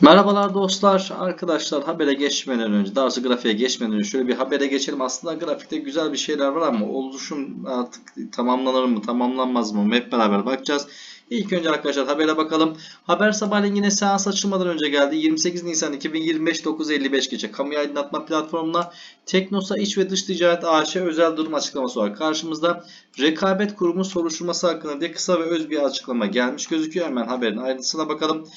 Merhabalar dostlar, arkadaşlar habere geçmeden önce, daha doğrusu grafiğe geçmeden önce şöyle bir habere geçelim. Aslında grafikte güzel bir şeyler var ama oluşum artık tamamlanır mı, tamamlanmaz mı hep beraber bakacağız. İlk önce arkadaşlar habere bakalım. Haber sabahleyin yine seans açılmadan önce geldi. 28 Nisan 2025 9.55 gece kamuya aydınlatma platformuna Teknosa İç ve Dış Ticaret AŞ özel durum açıklaması var. Karşımızda rekabet kurumu soruşturması hakkında diye kısa ve öz bir açıklama gelmiş gözüküyor. Hemen haberin ayrıntısına bakalım.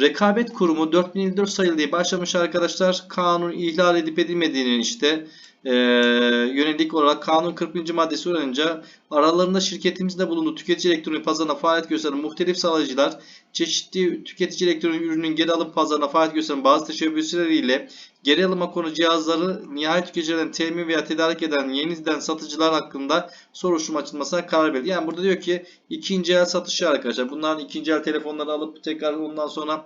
Rekabet Kurumu 4054 sayılı diye başlamış arkadaşlar. Kanun ihlal edip edilmediğinin işte e, yönelik olarak kanun 40. maddesi uyarınca aralarında şirketimizde bulunduğu tüketici elektronik pazarına faaliyet gösteren muhtelif sağlayıcılar çeşitli tüketici elektronik ürünün geri alım pazarına faaliyet gösteren bazı teşebbüsleriyle geri alıma konu cihazları nihayet tüketicilerden temin veya tedarik eden yeniden satıcılar hakkında soruşturma açılmasına karar verildi. Yani burada diyor ki ikinci el satışı arkadaşlar. Bunların ikinci el telefonları alıp tekrar ondan sonra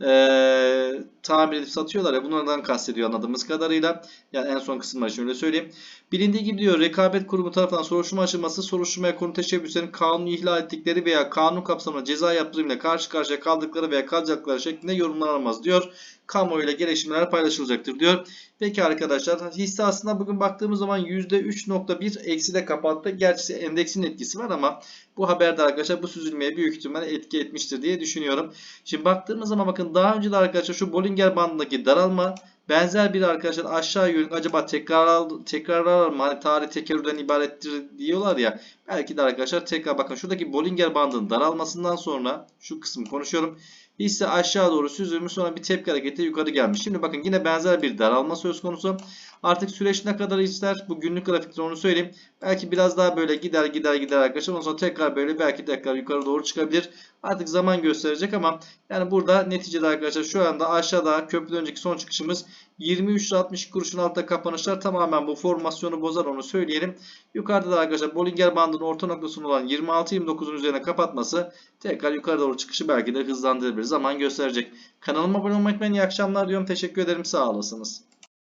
eee tamir edip satıyorlar ya bunlardan kastediyor anladığımız kadarıyla. Yani en son kısımları şöyle söyleyeyim. Bilindiği gibi diyor rekabet kurumu tarafından soruşturma açılması soruşturmaya konu teşebbüslerin kanunu ihlal ettikleri veya kanun kapsamında ceza yaptırımıyla karşı karşıya kaldıkları veya kalacakları şeklinde yorumlanamaz diyor. Kamuoyuyla gelişmeler paylaşılacaktır diyor. Peki arkadaşlar hisse aslında bugün baktığımız zaman %3.1 eksi de kapattı. Gerçi endeksin etkisi var ama bu haberde arkadaşlar bu süzülmeye büyük ihtimalle etki etmiştir diye düşünüyorum. Şimdi baktığımız zaman bakın daha önce de arkadaşlar şu Bollinger bandındaki daralma benzer bir arkadaşlar aşağı yönlük acaba tekrar tekrarlar mı? Hani tarih tekerrürden ibarettir diyorlar ya. Belki de arkadaşlar tekrar bakın şuradaki Bollinger bandının daralmasından sonra şu kısmı konuşuyorum. Hisse aşağı doğru süzülmüş sonra bir tepki hareketi yukarı gelmiş. Şimdi bakın yine benzer bir daralma söz konusu. Artık süreç ne kadar ister bu günlük grafikte onu söyleyeyim. Belki biraz daha böyle gider gider gider arkadaşlar. Ondan sonra tekrar böyle belki tekrar yukarı doğru çıkabilir. Artık zaman gösterecek ama yani burada neticede arkadaşlar şu anda aşağıda köprüden önceki son çıkışımız 23 lira 60 kuruşun altta kapanışlar tamamen bu formasyonu bozar onu söyleyelim. Yukarıda da arkadaşlar Bollinger bandının orta noktasının olan 26-29'un üzerine kapatması tekrar yukarı doğru çıkışı belki de hızlandırabilir. Zaman gösterecek. Kanalıma abone olmayı unutmayın. İyi akşamlar diyorum. Teşekkür ederim. Sağ olasınız.